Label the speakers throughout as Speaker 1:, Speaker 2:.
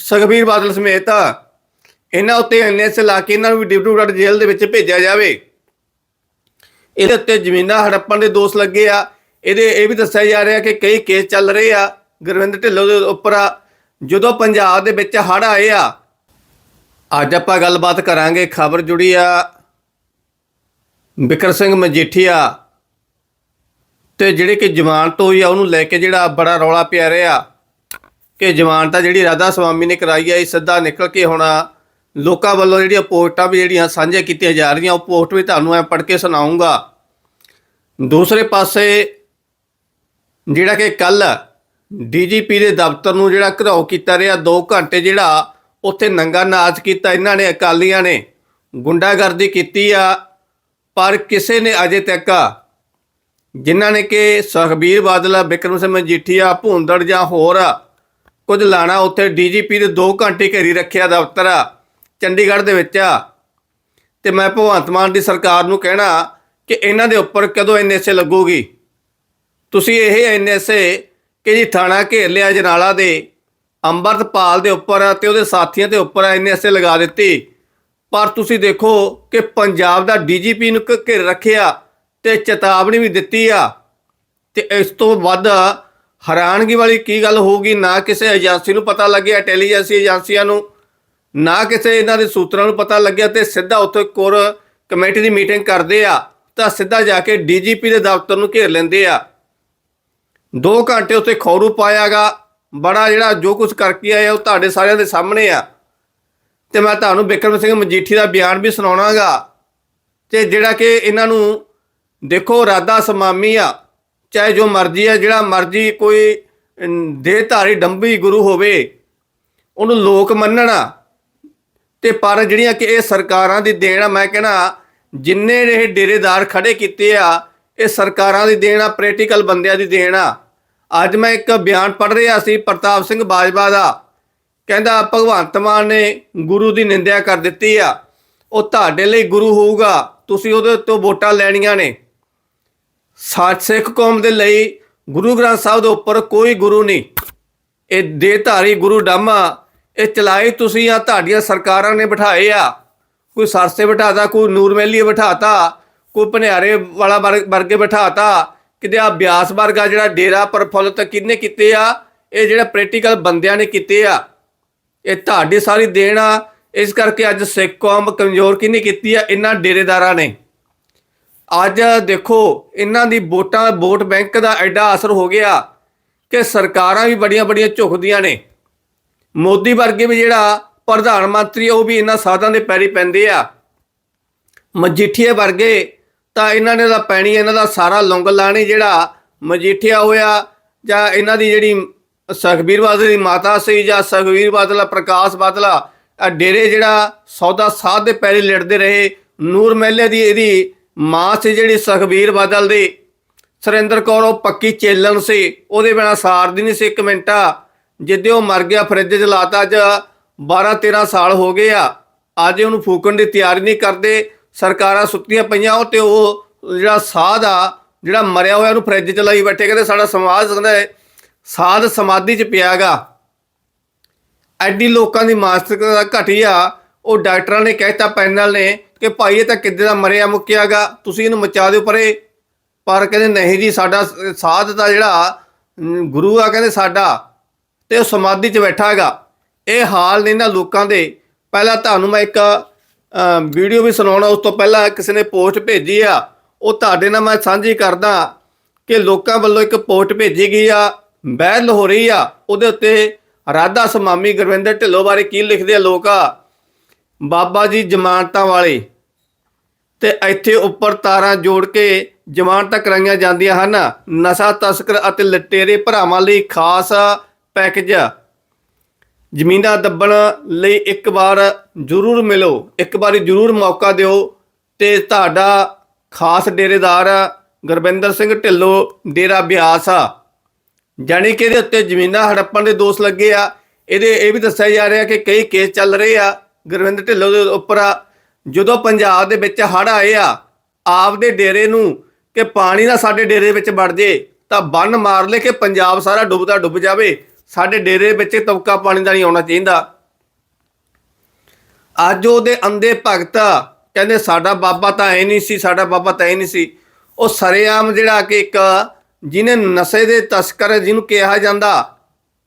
Speaker 1: ਸੁਖਬੀਰ ਬਾਦਲ ਸਮੇਤ ਇਹਨਾਂ ਉੱਤੇ ਐਨਐਸ ਲਾ ਕੇ ਇਹਨਾਂ ਨੂੰ ਵੀ ਡਿਪਟੀ ਜੇਲ੍ਹ ਦੇ ਵਿੱਚ ਭੇਜਿਆ ਜਾਵੇ। ਇਹਦੇ ਉੱਤੇ ਜ਼ਮੀਨਾਂ ਹੜੱਪਣ ਦੇ ਦੋਸ਼ ਲੱਗੇ ਆ। ਇਹਦੇ ਇਹ ਵੀ ਦੱਸਿਆ ਜਾ ਰਿਹਾ ਕਿ ਕਈ ਕੇਸ ਚੱਲ ਰਹੇ ਆ। ਗੁਰਵਿੰਦਰ ਢਿੱਲੋਂ ਦੇ ਉੱਪਰ ਜਦੋਂ ਪੰਜਾਬ ਦੇ ਵਿੱਚ ਹੜ੍ਹ ਆਏ ਆ, ਅੱਜ ਆਪਾਂ ਗੱਲਬਾਤ ਕਰਾਂਗੇ ਖਬਰ ਜੁੜੀ ਆ ਬਿਕਰ ਸਿੰਘ ਮਜੀਠੀਆ ਤੇ ਜਿਹੜੇ ਕਿ ਜ਼ਮਾਨਤ ਹੋਈ ਆ, ਉਹਨੂੰ ਲੈ ਕੇ ਜਿਹੜਾ ਬੜਾ ਰੌਲਾ ਪਿਆ ਰਿਹਾ। ਕਿ ਜ਼ਮਾਨਤ ਜਿਹੜੀ ਰਾਧਾ ਸਵਾਮੀ ਨੇ ਕਰਾਈ ਆ, ਇਹ ਸਿੱਧਾ ਨਿਕਲ ਕੇ ਹੁਣ ਲੋਕਾਂ ਵੱਲੋਂ ਜਿਹੜੀਆਂ ਪੋਸਟਾਂ ਵੀ ਜਿਹੜੀਆਂ ਸਾਂਝੀਆਂ ਕੀਤੀਆਂ ਜਾ ਰਹੀਆਂ, ਉਹ ਪੋਸਟ ਵੀ ਤੁਹਾਨੂੰ ਮੈਂ ਪੜ੍ਹ ਕੇ ਸੁਣਾਉਂਗਾ। ਦੂਸਰੇ ਪਾਸੇ ਜਿਹੜਾ ਕਿ ਕੱਲ ਡੀਜੀਪੀ ਦੇ ਦਫ਼ਤਰ ਨੂੰ ਜਿਹੜਾ ਘਰਾਓ ਕੀਤਾ ਰਿਹਾ 2 ਘੰਟੇ ਜਿਹੜਾ ਉੱਥੇ ਨੰਗਾ ਨਾਚ ਕੀਤਾ ਇਹਨਾਂ ਨੇ, ਅਕਾਲੀਆਂ ਨੇ, ਗੁੰਡਾਗਰਦੀ ਕੀਤੀ ਆ, ਪਰ ਕਿਸੇ ਨੇ ਅਜੇ ਤੱਕ ਜਿਨ੍ਹਾਂ ਨੇ ਕਿ ਸੁਖਬੀਰ ਬਾਦਲ, ਬਿਕਰਮ ਸਿੰਘ ਮਜੀਠੀਆ, ਭੂੰਦੜ ਜਾਂ ਹੋਰ ਕੁਝ ਲਾਣਾ ਉੱਥੇ ਡੀਜੀਪੀ ਦੇ 2 ਘੰਟੇ ਘੇਰੀ ਰੱਖਿਆ ਦਫ਼ਤਰ ਚੰਡੀਗੜ੍ਹ ਦੇ ਵਿੱਚ ਆ। ਤੇ ਮੈਂ ਭਗਵੰਤ ਮਾਨ ਦੀ ਸਰਕਾਰ ਨੂੰ ਕਹਿਣਾ ਕਿ ਇਹਨਾਂ ਦੇ ਉੱਪਰ ਕਦੋਂ ਐਨਐਸਏ ਲੱਗੂਗੀ? ਤੁਸੀਂ ਇਹ ਐਨਐਸਏ ਕਿ ਜੀ ਥਾਣਾ ਘੇਰ ਲਿਆ ਜਨਾਲਾ ਦੇ, ਅੰਮ੍ਰਿਤਪਾਲ ਦੇ ਉੱਪਰ ਤੇ ਉਹਦੇ ਸਾਥੀਆਂ ਦੇ ਉੱਪਰ ਐਨਐਸਏ ਲਗਾ ਦਿੱਤੀ। ਪਰ ਤੁਸੀਂ ਦੇਖੋ ਕਿ ਪੰਜਾਬ ਦਾ ਡੀਜੀਪੀ ਨੂੰ ਘ- ਘੇਰ ਰੱਖਿਆ ਤੇ ਚੇਤਾਵਨੀ ਵੀ ਦਿੱਤੀ ਆ। ਤੇ ਇਸ ਤੋਂ ਵੱਧ ਹੈਰਾਨਗੀ ਵਾਲੀ ਕੀ ਗੱਲ ਹੋਊਗੀ? ਨਾ ਕਿਸੇ ਏਜੰਸੀ ਨੂੰ ਪਤਾ ਲੱਗਿਆ, ਇੰਟੈਲੀਜੈਂਸੀ ਏਜੰਸੀਆਂ ਨੂੰ। ਨਾ ਕਿਸੇ ਇਹਨਾਂ ਦੇ ਸੂਤਰਾਂ ਨੂੰ ਪਤਾ ਲੱਗਿਆ ਤੇ ਸਿੱਧਾ ਉੱਥੇ ਕੋਰ ਕਮੇਟੀ ਦੀ ਮੀਟਿੰਗ ਕਰਦੇ ਆ, ਤਾਂ ਸਿੱਧਾ ਜਾ ਕੇ ਡੀਜੀਪੀ ਦੇ ਦਫ਼ਤਰ ਨੂੰ ਘੇਰ ਲੈਂਦੇ ਆ। 2 ਘੰਟੇ ਉੱਥੇ ਖੌਰੂ ਪਾਇਆਗਾ। ਬੜਾ ਜਿਹੜਾ ਜੋ ਕੁਝ ਕਰਕੇ ਆਇਆ ਉਹ ਤੁਹਾਡੇ ਸਾਰਿਆਂ ਦੇ ਸਾਹਮਣੇ ਆ। ਤੇ ਮੈਂ ਤੁਹਾਨੂੰ ਬਿਕਰਮ ਸਿੰਘ ਮਜੀਠੀ ਦਾ ਬਿਆਨ ਵੀ ਸੁਣਾਉਣਾਗਾ। ਤੇ ਜਿਹੜਾ ਕਿ ਇਹਨਾਂ ਨੂੰ ਦੇਖੋ ਰਾਦਾ ਸਮਾਮੀ ਆ। ਚਾਹੇ ਜੋ ਮਰਜ਼ੀ ਆ ਜਿਹੜਾ ਮਰਜ਼ੀ ਕੋਈ ਅਮ, ਦੇਹਧਾਰੀ ਡੰਬੀ ਗੁਰੂ ਹੋਵੇ ਉਹਨੂੰ ਲੋਕ ਮੰਨਣਾ। ਤੇ ਪਰ ਜਿਹੜੀਆਂ ਕਿ ਇਹ ਸਰਕਾਰਾਂ ਦੀ ਦੇਣ ਆ ਮੈਂ ਕਹਿੰਦਾ ਜਿੰਨੇ ਇਹ ਡੇਰੇਦਾਰ ਖੜੇ ਕੀਤੇ ਆ ਇਹ ਸਰਕਾਰਾਂ ਦੀ ਦੇਣ ਆ ਪ੍ਰੈਕਟੀਕਲ ਬੰਦਿਆਂ ਦੀ ਦੇਣ ਆ। ਅੱਜ ਮੈਂ ਇੱਕ ਬਿਆਨ ਪੜ੍ਹ ਰਿਹਾ ਸੀ ਪ੍ਰਤਾਪ ਸਿੰਘ ਬਾਜਵਾ ਦਾ। ਕਹਿੰਦਾ ਭਗਵੰਤ ਮਾਨ ਨੇ ਗੁਰੂ ਦੀ ਨਿੰਦਿਆ ਕਰ ਦਿੱਤੀ ਆ। ਉਹ ਤੁਹਾਡੇ ਲਈ ਗੁਰੂ ਹੋਊਗਾ ਤੁਸੀਂ ਉਹਦੇ ਉੱਤੇ ਵੋਟਾਂ ਲੈਣੀਆਂ ਨੇ। ਸਾਥ ਸਿੱਖ ਕੌਮ ਦੇ ਲਈ ਗੁਰੂ ਗ੍ਰੰਥ ਸਾਹਿਬ ਦੇ ਉੱਪਰ ਕੋਈ ਗੁਰੂ ਨਹੀਂ। ਇਹ ਦੇਹਧਾਰੀ ਗੁਰੂ ਡਾਮਾ, ਇਹ ਚਲਾਏ ਤੁਸੀਂ ਆ ਤੁਹਾਡੀਆਂ ਸਰਕਾਰਾਂ ਨੇ ਬਿਠਾਏ ਆ? ਕੋਈ ਸਰਸੇ ਬਿਠਾਤਾ, ਕੋਈ ਨੂਰਮੈਲੀ ਮਹਿਲੀਏ ਬਿਠਾਤਾ, ਕੋਈ ਭਨਿਆਰੇ ਵਾਲਾ ਵਰ- ਵਰਗੇ ਬਿਠਾਤਾ, ਕਿਤੇ ਆ ਬਿਆਸ ਵਰਗਾ ਜਿਹੜਾ ਡੇਰਾ ਪ੍ਰਫੁੱਲਤ ਕਿੰਨੇ ਕੀਤੇ ਆ? ਇਹ ਜਿਹੜਾ ਪ੍ਰੈਕਟੀਕਲ ਬੰਦਿਆਂ ਨੇ ਕੀਤੇ ਆ? ਇਹ ਤੁਹਾਡੀ ਸਾਰੀ ਦੇਣ ਆ। ਇਸ ਕਰਕੇ ਅੱਜ ਸਿੱਖ ਕੌਮ ਕਮਜ਼ੋਰ ਕਿੰਨੇ ਕੀਤੀ ਆ? ਇਹਨਾਂ ਡੇਰੇਦਾਰਾਂ ਨੇ। ਅੱਜ ਦੇਖੋ, ਇਹਨਾਂ ਦੀ ਵੋਟਾਂ, ਵੋਟ ਬੈਂਕ ਦਾ ਐਡਾ ਅਸਰ ਹੋ ਗਿਆ ਕਿ ਸਰਕਾਰਾਂ ਵੀ ਬੜੀਆਂ ਬੜੀਆਂ ਝੁਕਦੀਆਂ ਨੇ। ਮੋਦੀ ਵਰਗੇ ਵੀ ਜਿਹੜਾ ਪ੍ਰਧਾਨ ਮੰਤਰੀ ਉਹ ਵੀ ਇਹਨਾਂ ਸਾਧਾਂ ਦੇ ਪੈਰੀ ਪੈਂਦੇ ਆ। ਮਜੀਠੀਏ ਵਰਗੇ ਤਾਂ ਇਹਨਾਂ ਨੇ ਤਾਂ ਪੈਣੀ, ਇਹਨਾਂ ਦਾ ਸਾਰਾ ਲੌਂਗ ਲਾਣੀ, ਜਿਹੜਾ ਮਜੀਠੀਆ ਹੋਇਆ ਜਾਂ ਇਹਨਾਂ ਦੀ ਜਿਹੜੀ ਸੁਖਬੀਰ ਬਾਦਲ ਦੀ ਮਾਤਾ ਸੀ ਜਾਂ ਸੁਖਬੀਰ ਬਾਦਲ, ਪ੍ਰਕਾਸ਼ ਬਾਦਲ, ਆ ਡੇਰੇ ਜਿਹੜਾ ਸੌਦਾ ਸਾਧ ਦੇ ਪੈਰੀ ਲੜਦੇ ਰਹੇ। ਨੂਰ ਮਹਿਲੇ ਦੀ ਇਹਦੀ ਮਾਂ ਸੀ ਜਿਹੜੀ ਸੁਖਬੀਰ ਬਾਦਲ ਦੀ, ਸੁਰਿੰਦਰ ਕੌਰ ਉਹ ਪੱਕੀ ਚੇਲਣ ਸੀ, ਉਹਦੇ ਬਿਨਾ ਸਾਰਦੀ ਨਹੀਂ ਸੀ ਇੱਕ ਮਿੰਟਾ। ਜਿੱਦੇ ਉਹ ਮਰ ਗਿਆ, ਫਰਿੱਜ 'ਚ ਲਾਤਾ ਅੱਜ 12 13 ਸਾਲ ਹੋ ਗਏ ਆ। ਅੱਜ ਉਹਨੂੰ ਫੂਕਣ ਦੀ ਤਿਆਰੀ ਨਹੀਂ ਕਰਦੇ, ਸਰਕਾਰਾਂ ਸੁੱਤੀਆਂ ਪਈਆਂ, ਉਹ ਤੇ ਉਹ ਜਿਹੜਾ ਸਾਧ ਆ, ਜਿਹੜਾ ਮਰਿਆ ਹੋਇਆ ਉਹਨੂੰ ਫਰਿੱਜ 'ਚ ਲਾਈ ਬੈਠੇ, ਕਹਿੰਦੇ ਸਾਡਾ ਸਮਾਜ ਕਹਿੰਦਾ ਸਾਧ ਸਮਾਧੀ 'ਚ ਪਿਆਗਾ ਐਡੀ ਲੋਕਾਂ ਦੀ ਮਾਨਸਿਕਤਾ ਘਟੀ ਆ ਉਹ ਡਾਕਟਰਾਂ ਨੇ ਕਹਿਤਾ, ਪੈਨਲ ਨੇ ਕਿ ਭਾਈ ਇਹ ਤਾਂ ਕਿੱਦੇ ਦਾ ਮਰਿਆ ਮੁੱਕਿਆਗਾ? ਤੁਸੀਂ ਇਹਨੂੰ ਮਚਾ ਦਿਓ ਪਰੇ। ਪਰ ਕਹਿੰਦੇ ਨਹੀਂ ਜੀ, ਸਾਡਾ ਸਾਧ ਦਾ ਜਿਹੜਾ ਗੁਰੂ ਆ ਕਹਿੰਦੇ ਸਾਡਾ ਤੇ ਉਹ ਸਮਾਧੀ 'ਚ ਬੈਠਾ ਹੈਗਾ ਇਹ ਹਾਲ ਨੇ ਇਹਨਾਂ ਲੋਕਾਂ ਦੇ। ਪਹਿਲਾਂ ਤੁਹਾਨੂੰ ਮੈਂ ਇੱਕ ਵੀਡੀਓ ਵੀ ਸੁਣਾਉਣਾ, ਉਸ ਤੋਂ ਪਹਿਲਾਂ ਕਿਸੇ ਨੇ ਪੋਸਟ ਭੇਜੀ ਆ। ਉਹ ਤੁਹਾਡੇ ਨਾਲ ਮੈਂ ਸਾਂਝੀ ਕਰਦਾ ਕਿ ਲੋਕਾਂ ਵੱਲੋਂ ਇੱਕ ਪੋਸਟ ਭੇਜੀ ਗਈ ਆ ਬਹਿਲ ਹੋ ਰਹੀ ਆ। ਉਹਦੇ ਉੱਤੇ ਰਾਧਾ ਸਮਾਮੀ ਗੁਰਵਿੰਦਰ ਢਿੱਲੋਂ ਬਾਰੇ ਕੀ ਲਿਖਦੇ ਆ ਲੋਕ ਆ? ਬਾਬਾ ਜੀ ਜ਼ਮਾਨਤਾਂ ਵਾਲੇ। ਤੇ ਇੱਥੇ ਉੱਪਰ ਤਾਰਾਂ ਜੋੜ ਕੇ ਜ਼ਮਾਨਤਾਂ ਕਰਾਈਆਂ ਜਾਂਦੀਆਂ ਹਨ। ਨਸ਼ਾ, ਤਸਕਰ ਅਤੇ ਲਟੇਰੇ ਭਰਾਵਾਂ ਲਈ ਖਾਸ ਪੈਕੇਜ। ਜ਼ਮੀਨਾਂ ਦੱਬਣ ਲਈ ਇੱਕ ਵਾਰ ਜ਼ਰੂਰ ਮਿਲੋ। ਇੱਕ ਵਾਰੀ ਜ਼ਰੂਰ ਮੌਕਾ ਦਿਓ। ਤੇ ਤੁਹਾਡਾ ਖਾਸ ਡੇਰੇਦਾਰ ਗੁਰਵਿੰਦਰ ਸਿੰਘ ਢਿੱਲੋਂ ਡੇਰਾ ਬਿਆਸ ਆ। ਜਾਣੀ ਕਿ ਇਹਦੇ ਉੱਤੇ ਜ਼ਮੀਨਾਂ ਹੜੱਪਣ ਦੇ ਦੋਸ਼ ਲੱਗੇ ਆ। ਇਹਦੇ ਇਹ ਵੀ ਦੱਸਿਆ ਜਾ ਰਿਹਾ ਕਿ ਕਈ ਕੇਸ ਚੱਲ ਰਹੇ ਆ। ਗੁਰਵਿੰਦਰ ਢਿੱਲੋਂ ਦੇ ਉੱਪਰ ਆ। ਜਦੋਂ ਪੰਜਾਬ ਦੇ ਵਿੱਚ ਹੜ੍ਹ ਆਏ ਆ, ਆਪਦੇ ਡੇਰੇ ਨੂੰ ਕਿ ਪਾਣੀ ਨਾ ਸਾਡੇ ਡੇਰੇ ਵਿੱਚ ਵੜ ਜੇ, ਤਾਂ ਬੰਨ ਮਾਰ ਲੈ ਕਿ ਪੰਜਾਬ ਸਾਰਾ ਡੁੱਬਦਾ ਡੁੱਬ ਜਾਵੇ। ਸਾਡੇ ਡੇਰੇ ਵਿੱਚ ਤਬਕਾ ਪਾਣੀ ਦਾ ਨਹੀਂ ਆਉਣਾ ਚਾਹੀਦਾ। ਅੱਜ ਉਹਦੇ ਅੰਦੇ ਭਗਤ ਕਹਿੰਦੇ ਸਾਡਾ ਬਾਬਾ ਤਾਂ ਐ ਨਹੀਂ ਸੀ, ਸਾਡਾ ਬਾਬਾ ਤਾਂ ਐ ਨਹੀਂ ਸੀ। ਉਹ ਸਰੇਆਮ ਜਿਹੜਾ ਕਿ ਇੱਕ ਜਿਹਨੇ ਨਸ਼ੇ ਦੇ ਤਸਕਰ ਜਿਹਨੂੰ ਕਿਹਾ ਜਾਂਦਾ,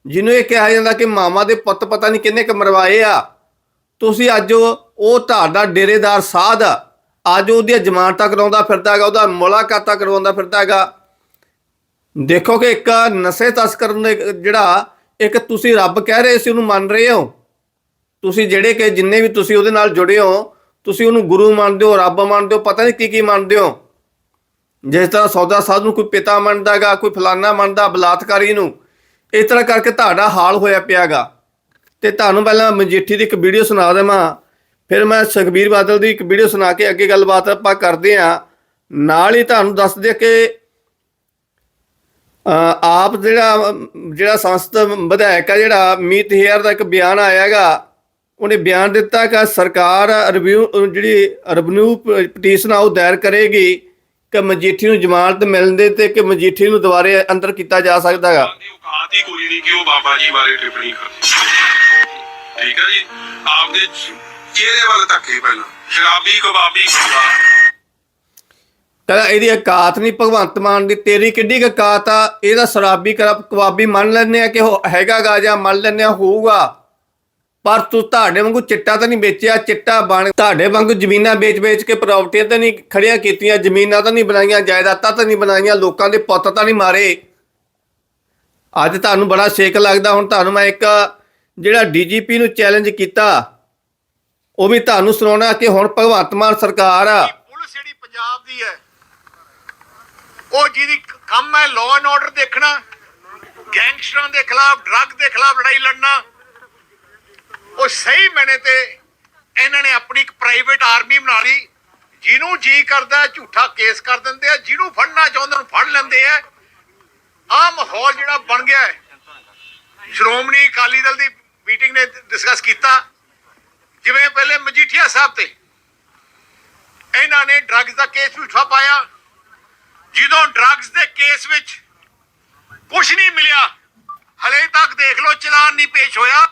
Speaker 1: ਜਿਹਨੂੰ ਇਹ ਕਿਹਾ ਜਾਂਦਾ ਕਿ ਮਾਮਾ ਦੇ ਪੁੱਤ ਪਤਾ ਨਹੀਂ ਕਿੰਨੇ ਕ ਮਰਵਾਏ ਆ। ਤੁਸੀਂ ਅੱਜ ਉਹ ਉਹ ਤੁਹਾਡਾ ਡੇਰੇਦਾਰ ਸਾਧ ਅੱਜ ਉਹਦੀਆਂ ਜ਼ਮਾਨਤਾਂ ਕਰਾਉਂਦਾ ਫਿਰਦਾ ਹੈਗਾ, ਉਹਦਾ ਮੁਲਾਕਾਤਾਂ ਕਰਵਾਉਂਦਾ ਫਿਰਦਾ ਹੈਗਾ। ਦੇਖੋ ਕਿ ਇੱਕ ਨਸ਼ੇ ਤਸਕਰ ਨੇ ਜਿਹੜਾ ਇੱਕ ਤੁਸੀਂ ਰੱਬ ਕਹਿ ਰਹੇ ਸੀ, ਉਹਨੂੰ ਮੰਨ ਰਹੇ ਹੋ। ਤੁਸੀਂ ਜਿਹੜੇ ਕਿ ਜਿੰਨੇ ਵੀ ਤੁਸੀਂ ਉਹਦੇ ਨਾਲ ਜੁੜੇ ਹੋ, ਤੁਸੀਂ ਉਹਨੂੰ ਗੁਰੂ ਮੰਨਦੇ ਹੋ, ਰੱਬ ਮੰਨਦੇ ਹੋ, ਪਤਾ ਨਹੀਂ ਕੀ ਕੀ ਮੰਨਦੇ ਹੋ। ਜਿਸ ਤਰ੍ਹਾਂ ਸੌਦਾ ਸਾਧ ਨੂੰ ਕੋਈ ਪਿਤਾ ਮੰਨਦਾਗਾ ਕੋਈ ਫਲਾਨਾ ਮੰਨਦਾ, ਬਲਾਤਕਾਰੀ ਨੂੰ, ਇਸ ਤਰ੍ਹਾਂ ਕਰਕੇ ਤੁਹਾਡਾ ਹਾਲ ਹੋਇਆ ਪਿਆਗਾ ਤੇ ਤੁਹਾਨੂੰ ਪਹਿਲਾਂ ਮਜੀਠੀ ਦੀ ਇੱਕ ਵੀਡੀਓ ਸੁਣਾ ਦੇਵਾਂ। ਫਿਰ ਮੈਂ ਸੁਖਬੀਰ ਬਾਦਲ ਦੀ ਇੱਕ ਵੀਡੀਓ ਸੁਣਾ ਕੇ ਅੱਗੇ ਗੱਲਬਾਤ ਆਪਾਂ ਕਰਦੇ ਆਂ ਨਾਲ ਹੀ ਤੁਹਾਨੂੰ ਦੱਸ ਦੇ ਕਿ ਆਪ ਜਿਹੜਾ ਜਿਹੜਾ ਸੰਸਦ ਵਿਧਾਇਕ ਆ, ਜਿਹੜਾ ਮੀਤ ਹੇਅਰ ਦਾ ਇੱਕ ਬਿਆਨ ਆਇਆਗਾ ਉਹਨੇ ਬਿਆਨ ਦਿੱਤਾ ਕਿ ਸਰਕਾਰ ਰਿਵਿਊ, ਜਿਹੜੀ ਰਿਵਨਿਊ ਪਟੀਸ਼ਨ ਆ, ਉਹ ਦਾਇਰ ਕਰੇਗੀ ਕਿ ਮਜੀਠੀ ਨੂੰ ਜ਼ਮਾਨਤ ਮਿਲਣ ਦੇ ਤੇ ਕਿ ਮਜੀਠੀ ਨੂੰ ਦੁਬਾਰੇ ਅੰਦਰ ਕੀਤਾ ਜਾ ਸਕਦਾ
Speaker 2: ਦੀ ਔਕਾਤ ਹੀ ਕੋਈ ਨਹੀਂ ਕਿ ਉਹ ਬਾਬਾ ਜੀ ਬਾਰੇ ਟਿੱਪਣੀ ਕਰ ਠੀਕ ਹੈ ਜੀ? ਆਪਦੇ ਚ- ਚਿਹਰੇ ਵੱਲ ਧੱਕੇ ਪਹਿਲਾਂ? ਸ਼ਰਾਬੀ, ਕਬਾਬੀ ਬੰਦਾ
Speaker 1: ਕਹਿੰਦਾ ਇਹਦੀ ਔਕਾਤ ਨਹੀਂ ਭਗਵੰਤ ਮਾਨ ਦੀ, ਤੇਰੀ ਕਿੱਡੀ ਕੁ ਔਕਾਤ ਆ, ਇਹਦਾ ਸ਼ਰਾਬੀ ਕਰਬ ਕਬਾਬੀ ਮੰਨ ਲੈਂਦੇ ਆ ਕਿ ਉਹ ਹੈਗਾਗਾ ਜਾਂ ਮੰਨ ਲੈਂਦੇ ਆ, ਹੋਊਗਾ। ਪਰ ਤੂੰ ਤੁਹਾਡੇ ਵਾਂਗੂ ਚਿੱਟਾ ਤਾਂ ਨਹੀਂ ਵੇਚਿਆ, ਚਿੱਟਾ ਬਣ, ਤੁਹਾਡੇ ਵਾਂਗੂ ਜ਼ਮੀਨਾਂ ਵੇਚ-ਵੇਚ ਕੇ ਪ੍ਰਾਪਰਟੀਆਂ ਤਾਂ ਨਹੀਂ ਖੜੀਆਂ ਕੀਤੀਆਂ, ਜ਼ਮੀਨਾਂ ਤਾਂ ਨਹੀਂ ਬਣਾਈਆਂ, ਜਾਇਦਾਦਾਂ ਤਾਂ ਨਹੀਂ ਬਣਾਈਆਂ, ਲੋਕਾਂ ਦੇ ਪੁੱਤ ਤਾਂ ਨਹੀਂ ਮਾਰੇ। ਅੱਜ ਤੁਹਾਨੂੰ ਬੜਾ ਸ਼ੇਕ ਲੱਗਦਾ, ਹੁਣ ਤੁਹਾਨੂੰ ਮੈਂ ਇੱਕ ਜਿਹੜਾ ਡੀਜੀਪੀ ਨੂੰ ਚੈਲੰਜ ਕੀਤਾ। ਉਹ ਵੀ ਤੁਹਾਨੂੰ ਸੁਣਾਉਣਾ ਕਿ ਹੁਣ ਭਗਵੰਤ ਮਾਨ ਸਰਕਾਰ ਆ।
Speaker 3: ਪੁਲਿਸ ਜਿਹੜੀ ਪੰਜਾਬ ਦੀ ਹੈ, ਉਹ ਜਿਹਦੀ ਕੰਮ ਹੈ ਲਾਅ ਐਂਡ ਆਰਡਰ ਦੇਖਣਾ, ਗੈਂਗਸਟਰਾਂ ਦੇ ਖਿਲਾਫ ਡਰੱਗ ਦੇ ਖਿਲਾਫ ਲੜਾਈ ਲੜਨਾ। ਉਹ ਸਹੀ ਮੈਨੇ ਤੇ ਇਹਨਾਂ ਨੇ ਆਪਣੀ ਇੱਕ ਪ੍ਰਾਈਵੇਟ ਆਰਮੀ ਬਣਾ ਲਈ, ਜਿਹਨੂੰ ਜੀ ਕਰਦਾ ਝੂਠਾ ਕੇਸ ਕਰ ਦਿੰਦੇ ਆ, ਜਿਹਨੂੰ ਫੜਨਾ ਚਾਹੁੰਦੇ ਨੂੰ ਫੜ ਲੈਂਦੇ ਆ। ਆ ਮਾਹੌਲ ਜਿਹੜਾ ਬਣ ਗਿਆ ਹੈ। ਸ਼੍ਰੋਮਣੀ ਅਕਾਲੀ ਦਲ ਦੀ ਮੀਟਿੰਗ ਨੇ ਡਿਸਕਸ ਕੀਤਾ। ਜਿਵੇਂ ਪਹਿਲੇ ਮਜੀਠੀਆ ਸਾਹਿਬ ਤੇ ਇਹਨਾਂ ਨੇ ਡਰੱਗਸ ਦਾ ਕੇਸ ਵੀ ਉਠਾ ਪਾਇਆ। ਜਦੋਂ ਡਰੱਗਸ ਦੇ ਕੇਸ ਵਿੱਚ ਕੁਝ ਨਹੀਂ ਮਿਲਿਆ, ਹਲੇ ਤੱਕ ਦੇਖ ਲਓ ਚਲਾਨ ਨਹੀਂ ਪੇਸ਼ ਹੋਇਆ।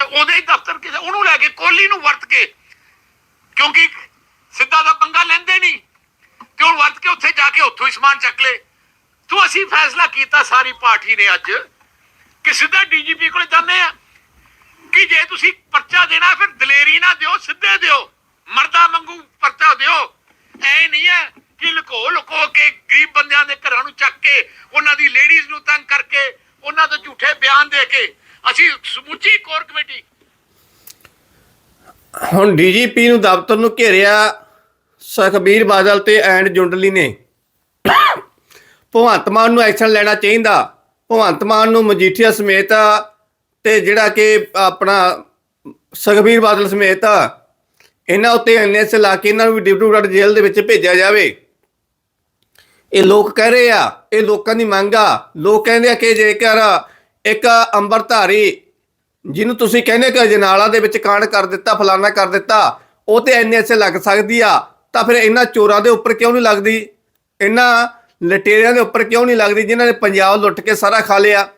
Speaker 3: ਉਹਦੇ ਹੀ ਦਫ਼ਤਰ ਕਿਸੇ ਉਹਨੂੰ ਲੈ ਕੇ ਕੋਹਲੀ ਨੂੰ ਵਰਤ ਕੇ, ਕਿਉਂਕਿ ਸਿੱਧਾ ਦਾ ਪੰਗਾ ਲੈਂਦੇ ਨਹੀਂ। ਤੇ ਉਹ ਵਰਤ ਕੇ ਉੱਥੇ ਜਾ ਕੇ ਉੱਥੋਂ ਹੀ ਸਮਾਨ ਚੱਕ ਲੇ। ਤੂੰ ਅਸੀਂ ਫੈਸਲਾ ਕੀਤਾ, ਸਾਰੀ ਪਾਰਟੀ ਨੇ ਅੱਜ, ਕਿ ਸਿੱਧਾ ਡੀਜੀਪੀ ਕੋਲ ਜਾਂਦੇ ਆ। ਕਿ ਜੇ ਤੁਸੀਂ ਪਰਚਾ ਦੇਣਾ, ਫਿਰ ਦਲੇਰੀ ਨਾ ਦਿਓ, ਸਿੱਧੇ ਦਿਓ। ਮਰਦਾ ਵਾਂਗੂ ਪਰਚਾ ਦਿਓ। ਐ ਨਹੀਂ ਹੈ ਕਿ ਲੁਕੋ ਲੁਕੋ ਕੇ ਗਰੀਬ ਬੰਦਿਆਂ ਦੇ ਘਰਾਂ ਨੂੰ ਚੱਕ ਕੇ, ਉਹਨਾਂ ਦੀ ਲੇਡੀਜ਼ ਨੂੰ ਤੰਗ ਕਰਕੇ, ਉਹਨਾਂ ਤੋਂ ਝੂਠੇ ਬਿਆਨ ਦੇ ਕੇ ਅਸੀਂ ਸਮੁੱਚੀ ਕੋਰ ਕਮੇਟੀ।
Speaker 1: ਹੁਣ ਡੀਜੀਪੀ ਨੂੰ ਦਫ਼ਤਰ ਨੂੰ ਘੇਰਿਆ ਸੁਖਬੀਰ ਬਾਦਲ ਤੇ ਐਂਡ ਜੁੰਡਲੀ ਨੇ। ਭਗਵੰਤ ਮਾਨ ਨੂੰ ਐਕਸ਼ਨ ਲੈਣਾ ਚਾਹੀਦਾ। ਭਗਵੰਤ ਮਾਨ ਨੂੰ ਮਜੀਠੀਆ ਸਮੇਤ ਤੇ ਜਿਹੜਾ ਕਿ ਆਪਣਾ ਸੁਖਬੀਰ ਬਾਦਲ ਸਮੇਤ ਇਹਨਾਂ ਉੱਤੇ ਐਨਐਸ ਲਾ ਕੇ ਇਹਨਾਂ ਨੂੰ ਵੀ ਡਿਬਰੂਗੜ੍ਹ ਜੇਲ੍ਹ ਦੇ ਵਿੱਚ ਭੇਜਿਆ ਜਾਵੇ। ਇਹ ਲੋਕ ਕਹਿ ਰਹੇ ਆ, ਇਹ ਲੋਕਾਂ ਦੀ ਮੰਗ ਆ। ਲੋਕ ਕਹਿੰਦੇ ਆ ਕਿ ਜੇਕਰ ਇੱਕ ਅੰਬਰਧਾਰੀ ਜਿਹਨੂੰ ਤੁਸੀਂ ਕਹਿੰਦੇ ਕਿ ਜਨਾਲਾ ਦੇ ਵਿੱਚ ਕਾਂਡ ਕਰ ਦਿੱਤਾ, ਫਲਾਨਾ ਕਰ ਦਿੱਤਾ, ਉਹ ਤੇ ਐਨਐਸਏ ਲੱਗ ਸਕਦੀ ਆ, ਤਾਂ ਫਿਰ ਇਹਨਾਂ ਚੋਰਾਂ ਦੇ ਉੱਪਰ ਕਿਉਂ ਨਹੀਂ ਲੱਗਦੀ? ਇਹਨਾਂ ਲਟੇਰਿਆਂ ਦੇ ਉੱਪਰ ਕਿਉਂ ਨਹੀਂ ਲੱਗਦੀ, ਜਿਨ੍ਹਾਂ ਨੇ ਪੰਜਾਬ ਲੁੱਟ ਕੇ ਸਾਰਾ ਖਾ ਲਿਆ?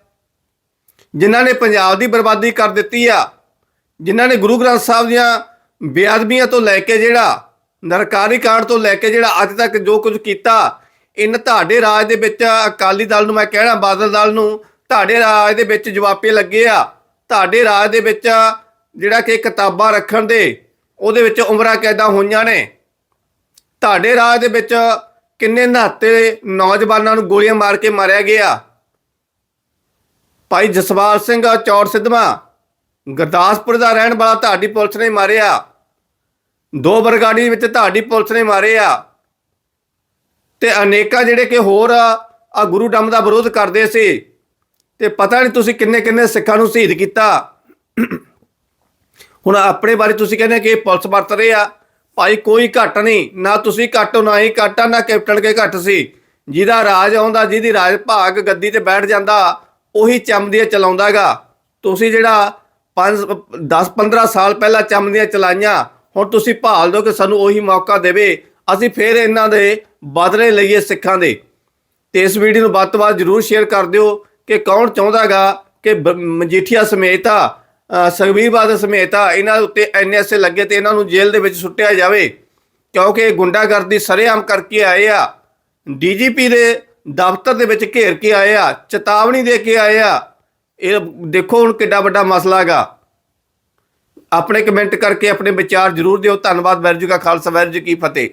Speaker 1: ਜਿਨ੍ਹਾਂ ਨੇ ਪੰਜਾਬ ਦੀ ਬਰਬਾਦੀ ਕਰ ਦਿੱਤੀ ਆ, ਜਿਨ੍ਹਾਂ ਨੇ ਗੁਰੂ ਗ੍ਰੰਥ ਸਾਹਿਬ ਦੀਆਂ ਬੇਅਦਬੀਆਂ ਤੋਂ ਲੈ ਕੇ ਜਿਹੜਾ ਨਰਕਾਰੀ ਕਾਂਡ ਤੋਂ ਲੈ ਕੇ ਜਿਹੜਾ ਅੱਜ ਤੱਕ ਜੋ ਕੁਝ ਕੀਤਾ, ਇਨ ਤੁਹਾਡੇ ਰਾਜ ਦੇ ਵਿੱਚ ਅਕਾਲੀ ਦਲ ਨੂੰ ਮੈਂ ਕਹਿਣਾ ਬਾਦਲ ਦਲ ਨੂੰ, ਤੁਹਾਡੇ ਰਾਜ ਦੇ ਵਿੱਚ ਜਵਾਪੇ ਲੱਗੇ ਆ, ਤੁਹਾਡੇ ਰਾਜ ਦੇ ਵਿੱਚ ਜਿਹੜਾ ਕਿ ਕਿਤਾਬਾਂ ਰੱਖਣ ਦੇ ਉਹਦੇ ਵਿੱਚ ਉਮਰਾਂ ਕੈਦਾਂ ਹੋਈਆਂ ਨੇ। ਤੁਹਾਡੇ ਰਾਜ ਦੇ ਵਿੱਚ ਕਿੰਨੇ ਨਹਾਤੇ ਨੌਜਵਾਨਾਂ ਨੂੰ ਗੋਲੀਆਂ ਮਾਰ ਕੇ ਮਾਰਿਆ ਗਿਆ। ਭਾਈ ਜਸਵਾਲ ਸਿੰਘ ਚੌੜ ਸਿੱਧਵਾਂ। ਗੁਰਦਾਸਪੁਰ ਦਾ ਰਹਿਣ ਵਾਲਾ ਤੁਹਾਡੀ ਪੁਲਿਸ ਨੇ ਮਾਰਿਆ। ਦੋ ਬਰਗਾੜੀ ਵਿੱਚ ਤੁਹਾਡੀ ਪੁਲਿਸ ਨੇ ਮਾਰੇ ਆ ਤੇ ਅਨੇਕਾਂ ਜਿਹੜੇ ਕਿ ਹੋਰ ਆ ਗੁਰੂ ਡੰਮ ਦਾ ਵਿਰੋਧ ਕਰਦੇ ਸੀ। ਤੇ ਪਤਾ ਨਹੀਂ ਤੁਸੀਂ ਕਿੰਨੇ ਕਿੰਨੇ ਸਿੱਖਾਂ ਨੂੰ ਸ਼ਹੀਦ ਕੀਤਾ। ਹੁਣ ਆਪਣੇ ਬਾਰੇ ਤੁਸੀਂ ਕਹਿੰਦੇ ਕਿ ਪੁਲਿਸ ਵਰਤ ਰਹੇ ਆ। ਭਾਈ ਕੋਈ ਘੱਟ ਨਹੀਂ, ਨਾ ਤੁਸੀਂ ਘੱਟ ਹੋ, ਨਾ ਹੀ ਘੱਟ ਆ, ਨਾ ਕੈਪਟਨ ਕੇ ਘੱਟ ਸੀ। ਜਿਹਦਾ ਰਾਜ ਆਉਂਦਾ, ਜਿਹਦੀ ਰਾਜ ਭਾਗ ਗੱਦੀ ਤੇ ਬੈਠ ਜਾਂਦਾ ਉਹੀ ਚਮਦੀਆਂ ਚਲਾਉਂਦਾਗਾ। ਤੁਸੀਂ ਜਿਹੜਾ 5 10 15 ਸਾਲ ਪਹਿਲਾਂ ਚਮਦੀਆਂ ਚਲਾਈਆਂ, ਹੁਣ ਤੁਸੀਂ ਭਾਲ ਦਿਓ ਕਿ ਸਾਨੂੰ ਉਹੀ ਮੌਕਾ ਦੇਵੇ। ਅਸੀਂ ਫੇਰ ਇਹਨਾਂ ਦੇ ਬਦਲੇ ਲਈਏ ਸਿੱਖਾਂ ਦੇ। ਤੇ ਇਸ ਵੀਡੀਓ ਨੂੰ ਵੱਧ ਤੋਂ ਵੱਧ ਜਰੂਰ ਸ਼ੇਅਰ ਕਰ ਦਿਓ ਕਿ ਕੌਣ ਚਾਹੁੰਦਾਗਾ ਕਿ ਮਜੀਠੀਆ ਸਮੇਤ ਆ ਸੁਖਬੀਰ ਬਾਦਲ ਸਮੇਤ ਆ, ਇਹਨਾਂ ਉੱਤੇ ਐਨਐਸਏ ਲੱਗੇ ਤੇ ਇਹਨਾਂ ਨੂੰ ਜੇਲ੍ਹ ਦੇ ਵਿੱਚ ਸੁੱਟਿਆ ਜਾਵੇ। ਕਿਉਂਕਿ ਇਹ ਗੁੰਡਾਗਰਦੀ ਸਰੇਆਮ ਕਰਕੇ ਆਏ ਆ। ਡੀਜੀਪੀ ਦੇ ਦਫ਼ਤਰ ਦੇ ਵਿੱਚ ਘੇਰ ਕੇ ਆਏ ਆ, ਚੇਤਾਵਨੀ ਦੇ ਕੇ ਆਏ ਆ। ਇਹ ਦੇਖੋ ਹੁਣ ਕਿੱਡਾ ਵੱਡਾ ਮਸਲਾ ਹੈਗਾ। ਆਪਣੇ ਕਮੈਂਟ ਕਰਕੇ ਆਪਣੇ ਵਿਚਾਰ ਜ਼ਰੂਰ ਦਿਓ। ਧੰਨਵਾਦ ਵੈਰ ਜੀ ਖਾਲਸਾ ਵੈਰ ਕੀ ਫਤਿਹ।